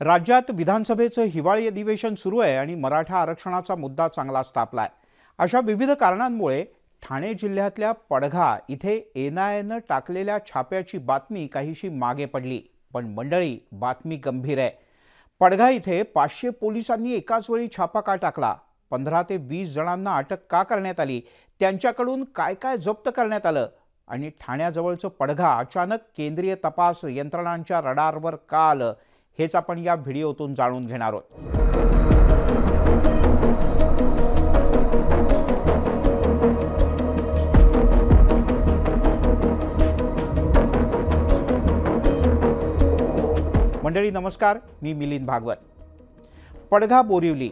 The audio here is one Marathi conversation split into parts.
राज्यात विधानसभेचं हिवाळी अधिवेशन सुरू आहे आणि मराठा आरक्षणाचा मुद्दा चांगलाच आहे अशा विविध कारणांमुळे ठाणे जिल्ह्यातल्या पडघा इथे एन आय एनं टाकलेल्या छाप्याची बातमी काहीशी मागे पडली पण मंडळी बातमी गंभीर आहे. पडघा इथे पाचशे पोलिसांनी एकाच वेळी छापा का टाकला? पंधरा ते वीस जणांना अटक का करण्यात आली? त्यांच्याकडून काय काय जप्त करण्यात आलं? आणि ठाण्याजवळचं पडघा अचानक केंद्रीय तपास यंत्रणांच्या रडारवर का आलं? हेच आपण या व्हिडिओतून जाणून घेणार आहोत. मंडळी नमस्कार. मी मिलिंद भागवत. पडघा बोरिवली.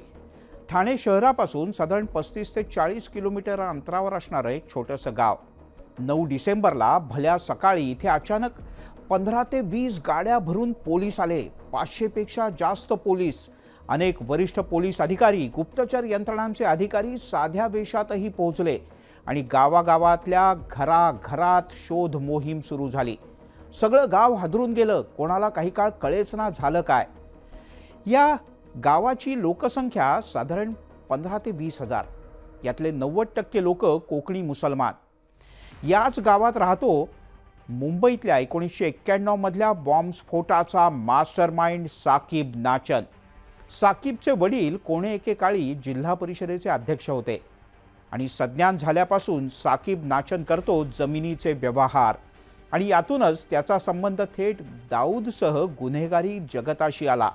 ठाणे शहरापासून साधारण पस्तीस ते चाळीस किलोमीटर अंतरावर असणारं एक छोटंसं गाव. नऊ डिसेंबरला भल्या सकाळी इथे अचानक पंधरा ते वीस गाड्या भरून पोलीस आले. पाचशेपेक्षा जास्त पोलीस अनेक वरिष्ठ पोलीस अधिकारी गुप्तचर यंत्रणांचे अधिकारी साध्या वेशातही पोहोचले आणि गावागावातल्या घराघरात शोध मोहीम सुरू झाली. सगळं गाव हादरून गेलं. कोणाला काही काळ कळेच ना झालं काय. या गावाची लोकसंख्या साधारण पंधरा ते वीस हजार. यातले नव्वद टक्के लोक कोकणी मुसलमान. याच गावात राहतो मुंबईतल्या एकोणीसशे एक्क्याण्णवमधल्या बॉम्बस्फोटाचा मास्टर माइंड साकीब नाचन साकीबचे वडील कोणे एकेकाळी जिल्हा परिषदेचे अध्यक्ष होते आणि सज्ञान झाल्यापासून साकीब नाचन करतो जमिनीचे व्यवहार आणि यातूनच त्याचा संबंध थेट दाऊदसह गुन्हेगारी जगताशी आला.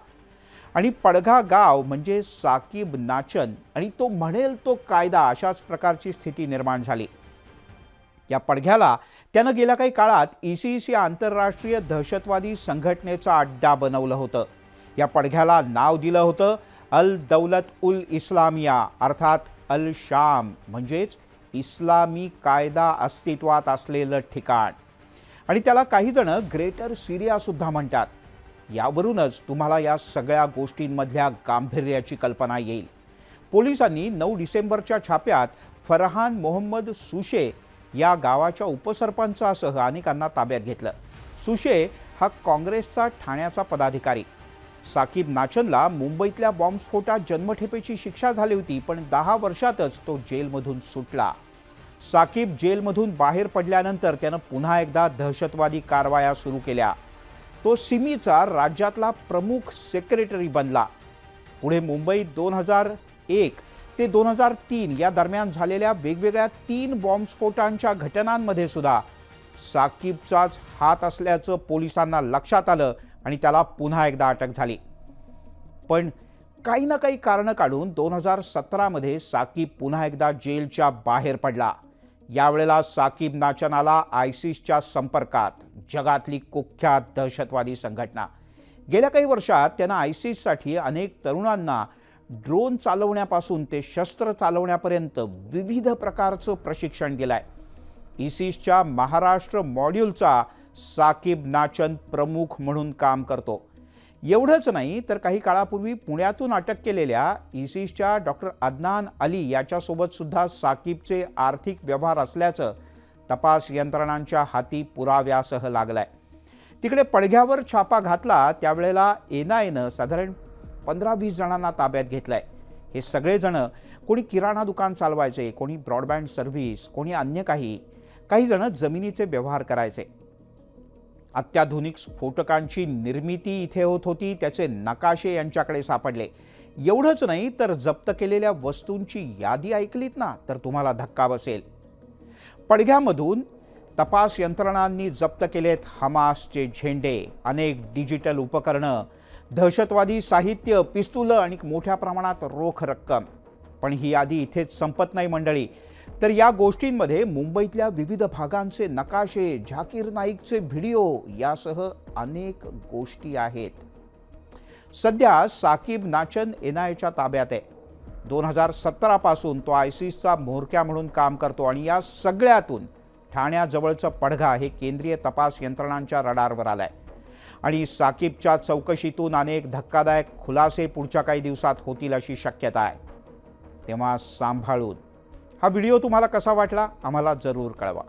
आणि पडघा गाव म्हणजे साकीब नाचन आणि तो म्हणेल तो कायदा अशाच प्रकारची स्थिती निर्माण झाली. या पडघ्याला त्यानं गेल्या काही काळात इसीस या आंतरराष्ट्रीय दहशतवादी संघटनेचा अड्डा बनवलं होतं. या पडघ्याला नाव दिलं होतं अल दौलत उल इस्लामिया अर्थात अल शाम म्हणजेच इस्लामी कायदा अस्तित्वात असलेलं ठिकाण. आणि त्याला काही जण ग्रेटर सिरियासुद्धा म्हणतात. यावरूनच तुम्हाला या सगळ्या गोष्टींमधल्या गांभीर्याची कल्पना येईल. पोलिसांनी नऊ डिसेंबरच्या छाप्यात फरहान मोहम्मद सुशे या गावाच्या उपसरपंचासह अनेकांना ताब्यात घेतलं. सुशे हा काँग्रेसचा ठाण्याचा पदाधिकारी. साकीब नाचनला मुंबईतल्या बॉम्बस्फोटात जन्मठेपेची शिक्षा झाली होती पण दहा वर्षातच तो जेलमधून सुटला. साकीब जेलमधून बाहेर पडल्यानंतर त्यानं पुन्हा एकदा दहशतवादी कारवाया सुरू केल्या. तो सिमीचा राज्यातला प्रमुख सेक्रेटरी बनला. पुढे मुंबईत दोन हजार एक ते दोन हजार तीन या दरम्यान झालेल्या वेगवेगळ्या तीन बॉम्बस्फोटांच्या घटनांमध्ये सुद्धा साकीबचाच हात असल्याचं पोलिसांना लक्षात आलं आणि त्याला पुन्हा एकदा अटक झाली. पण काही ना काही कारणं काढून दोन हजार सतरामध्ये साकीब पुन्हा एकदा जेलच्या बाहेर पडला. यावेळेला साकीब नाचनाला आयसिसच्या संपर्कात जगातली कुख्यात दहशतवादी संघटना. गेल्या काही वर्षात त्यानं आयसिससाठी अनेक तरुणांना ड्रोन चालवण्यापासून ते शस्त्र चालवण्यापर्यंत विविध प्रकारचं प्रशिक्षण दिलंय. इसिसच्या महाराष्ट्र मॉड्यूलचा साकीब नाचन प्रमुख म्हणून काम करतो. एवढंच नाही तर काही काळापूर्वी पुण्यातून अटक केलेल्या इसिसच्या डॉक्टर अदनान अली याच्यासोबतसुद्धा साकिबचे साकीबचे आर्थिक व्यवहार असल्याचं तपास यंत्रणांच्या हाती पुराव्यासह लागलाय. तिकडे पडघ्यावर छापा घातला त्यावेळेला एन आयनं साधारण पंधरा वीस जणांना ताब्यात घेतलंय. हे सगळेजण कोणी किराणा दुकान चालवायचे कोणी ब्रॉडबँड सर्व्हिस कोणी अन्य काही काही जण जमिनीचे व्यवहार करायचे. अत्याधुनिक स्फोटकांची निर्मिती इथे होत होती त्याचे नकाशे यांच्याकडे सापडले. एवढंच नाही तर जप्त केलेल्या वस्तूंची यादी ऐकलीत ना तर तुम्हाला धक्का बसेल. पडघ्यामधून तपास यंत्रणांनी जप्त केलेत हमासचे झेंडे अनेक डिजिटल उपकरणं दहशतवादी साहित्य पिस्तुलं आणि मोठ्या प्रमाणात रोख रक्कम. पण ही यादी इथेच संपत नाही मंडळी. तर या गोष्टींमध्ये मुंबईतल्या विविध भागांचे नकाशे झाकीर नाईकचे व्हिडिओ यासह अनेक गोष्टी आहेत. सध्या साकीब नाचन एन आयच्या ताब्यात आहे. दोन हजार सतरापासून तो आयसिसचा म्होरक्या म्हणून काम करतो आणि या सगळ्यातून ठाण्याजवळचं पडघा हे केंद्रीय तपास यंत्रणांच्या रडारवर आलाय. आणि साकीबच्या चौकशीतून अनेक धक्कादायक खुलासे पुढच्या काही दिवसात होतील अशी शक्यता आहे. तेव्हा सांभाळून. हा व्हिडिओ तुम्हाला कसा वाटला? आम्हाला जरूर कळवा.